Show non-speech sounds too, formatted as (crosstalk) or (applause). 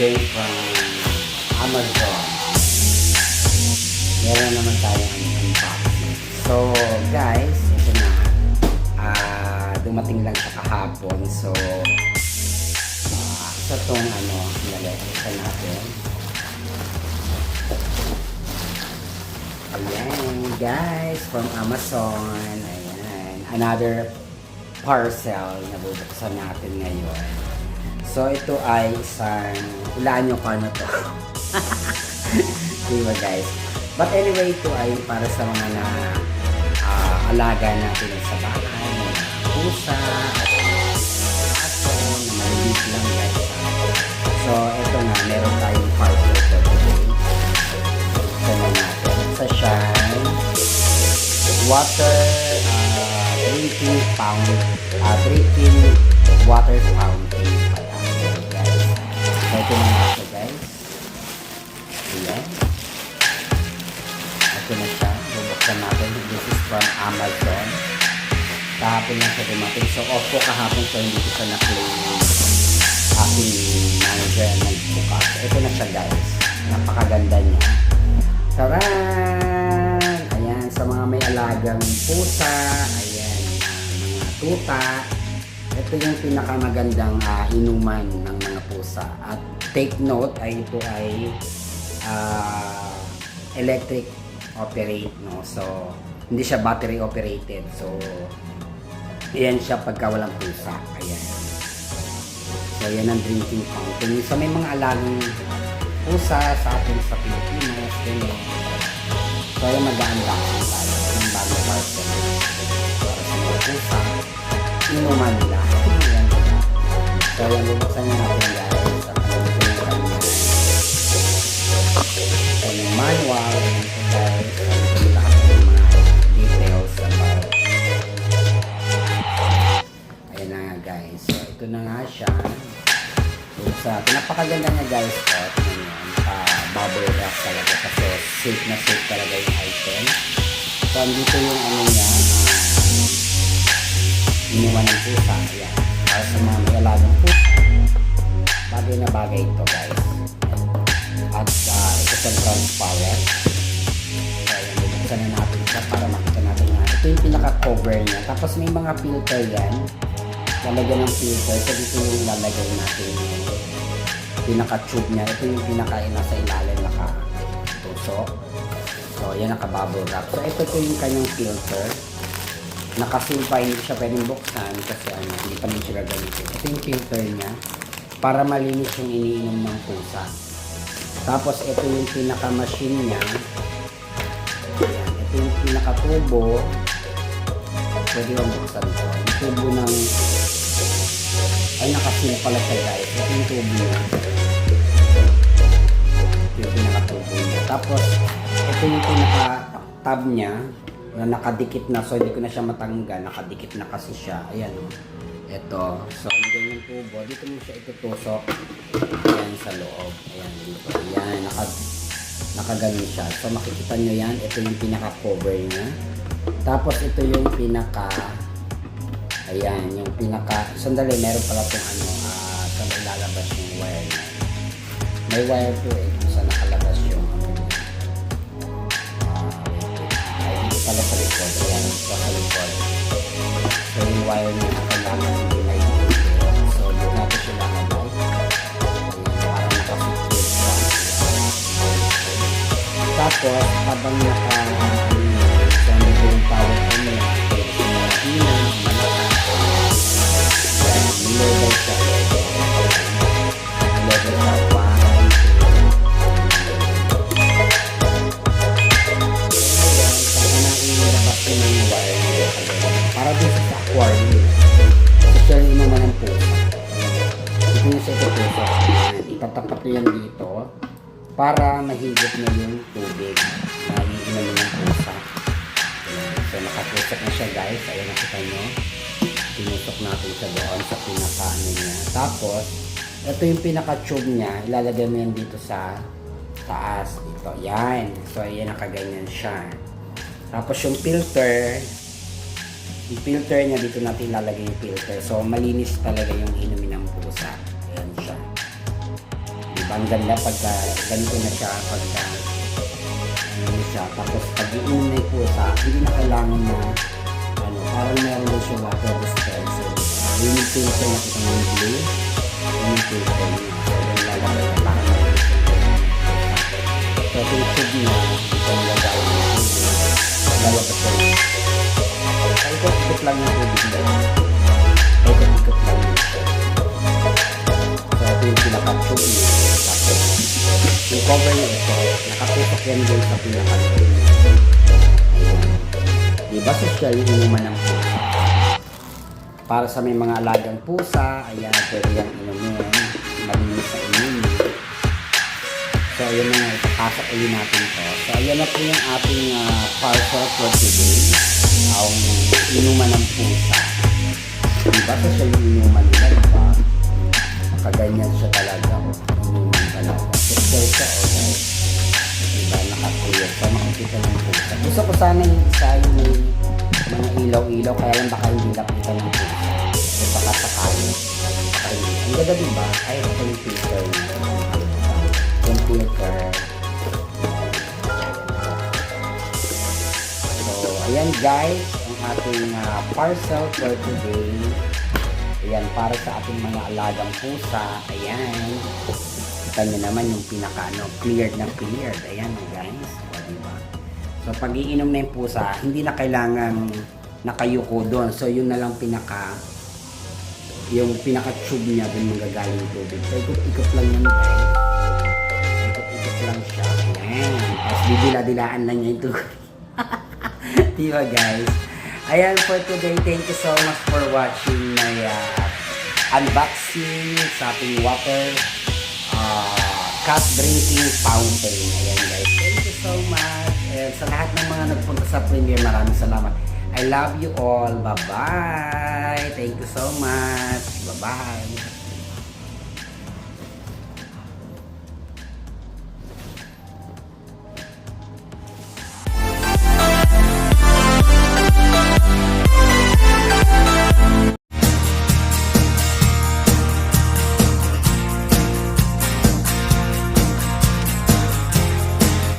came from Amazon. Meron naman tayong unboxing. So, guys, ito na. Ah, dumating lang siya kahapon. So, ah, sa tong ano, nalagay natin. Ayan, guys, from Amazon. Ayan, another parcel na bubuksan natin ngayon. So, ito ay isang, ilaan nyo ko ano to. (laughs) diba guys? But anyway, ito ay para sa mga na uh, alaga natin sa bahay, pusa, at aso, na. So, ito nga, meron tayong partner for today. Ito natin. Sa shine, water, uh, 18 pound, uh, 18 kahapon so hindi ko siya na-claim yung aking manager na nagbukas. So, ito na siya, guys. Napakaganda niya. Taran! Ayan, sa mga may alagang pusa, ayan, mga tuta, ito yung pinakamagandang ah, inuman ng mga pusa. At take note, ay ito ay ah, electric operate, no? So, hindi siya battery operated. So, ayan siya pagka walang pusa. Ayan. So, yan ang drinking fountain. So, may mga alagang pusa sa atin sa Pilipinas. Ganyan. So, ayan mag-unboxing tayo ng bagong parcel. Para sa mga pusa. Inuman nila. Ayan. So, ayan, bubuksan niya natin guys. Ko yung kanya. So, yung manual. Na nga guys. So, ito na nga siya. So, sa pinapakaganda niya guys po. Tingnan niyo. Naka-bubble wrap talaga kasi safe na safe talaga yung item. So, andito yung ano niya. Uh, iniwan ng pusa. Ayan. Para sa mga may alagang pusa. Bagay na bagay ito guys. At uh, ito sa transparent. So, ayan. Bubuksan na natin siya para makita natin nga. Ito yung pinaka-cover niya. Tapos may mga filter yan lalagyan ng filter. So, dito yung lalagay natin yung pinaka-tube niya. Ito yung pinaka nasa ilalim naka-tusok. So, yan naka-bubble wrap. So, ito po yung kanyang filter. Nakasil hindi siya pwedeng buksan kasi ano, hindi pa rin siya gagamitin. Ito yung filter niya para malinis yung iniinom ng pusa. Tapos, ito yung pinaka-machine niya. Ito yung pinaka-tubo. Pwede bang buksan ito? Yung tubo ng ay nakasil pala siya guys. Ito yung tubo niya. Ito yung pinaka-tubo niya. Tapos, ito yung pinaka-tab niya na nakadikit na. So, hindi ko na siya matanggal. Nakadikit na kasi siya. Ayan. oh. Ito. So, andyan yung tubo. Dito mo siya itutusok. Ayan sa loob. Ayan dito. Ayan. Naka, nakaganon siya. So, makikita nyo yan. Ito yung pinaka-cover niya. Tapos, ito yung pinaka Ayan, yung pinaka... Sandali, meron pala itong ano, ah, sa may lalabas yung wire na. May wire to eh, kung saan nakalabas yung ano wait. Ay, hindi pala sa likod. Ayan, ito sa likod. So, yung wire na kailangan hindi na yung So, dito natin siya lalagay. Ayan, para nakasecure siya. Tapos, habang naka... doon sa aquarium. Siya yung inuman ng pusa. Dito niya siya itutusok. Ayan, Itatapat niyo yan dito para mahigit na yung tubig na iinumin ng pusa. So nakatusok na siya guys. Ayan nakita nyo. Tinusok natin siya doon sa pinaka ano niya. Tapos, ito yung pinaka tube niya. Ilalagay mo yan dito sa taas. Dito. Yan. So ayan nakaganyan siya. Tapos yung filter, yung filter niya dito natin ilalagay yung filter. So malinis talaga yung inumin ng pusa. Ayan siya. Diba? Ang ganda pagka ganito na siya pagka ano siya. Tapos pag iinom na yung pusa, hindi na kailangan na ano, parang meron din siya water dispenser. Uh, yun yung filter na kita ng blue. Yun yung filter niya. So, then lalagay na parang. So, ito yung niya. Ito yung Paikot-ikot lang yung tubig. Paikot-ikot lang yun siya. So, ito yung pinaka-tube. Tapos, yung cover niya ito, nakatutok yan doon sa pinaka-tube. Ayan. Diba social yung inuman ng pusa? Para sa may mga alagang pusa, ayan, pwede yung inumin. Malinis na inumin. So, ayun na ipapasok ulit natin to. So, ayan na po yung ating ah, parcel for today. Ang inuman ng pusa. Diba sa siya yung inuman nila, diba? Nakaganyan siya talaga. Inuman talaga. Picture siya, o guys. Diba? Nakakuya siya. Makikita ng pusa. Gusto ko sana yung isa yung mga ilaw-ilaw. Kaya lang baka hindi nakita ng pusa. O baka sakali. Hindi. Ang ganda diba? Ay, ito yung picture niya computer. So, ayan guys, ating ah, parcel for today. Ayan, para sa ating mga alagang pusa. Ayan. Kita nyo naman yung pinaka, ano, cleared na cleared. Ayan, guys. O, diba? So, pag iinom na yung pusa, hindi na kailangan nakayuko doon. So, yun na lang pinaka, yung pinaka-tube niya doon magagaling tubig. So, ikot-ikot lang yan, guys ikot-ikot lang siya. Ayan. Tapos didila-dilaan lang niya ito. Di ba guys? Ayan for today. Thank you so much for watching my uh, unboxing sa ating water uh, cat drinking fountain. Ayan guys. Thank you so much. And sa lahat ng mga nagpunta sa premiere, maraming salamat. I love you all. Bye-bye. Thank you so much. Bye-bye.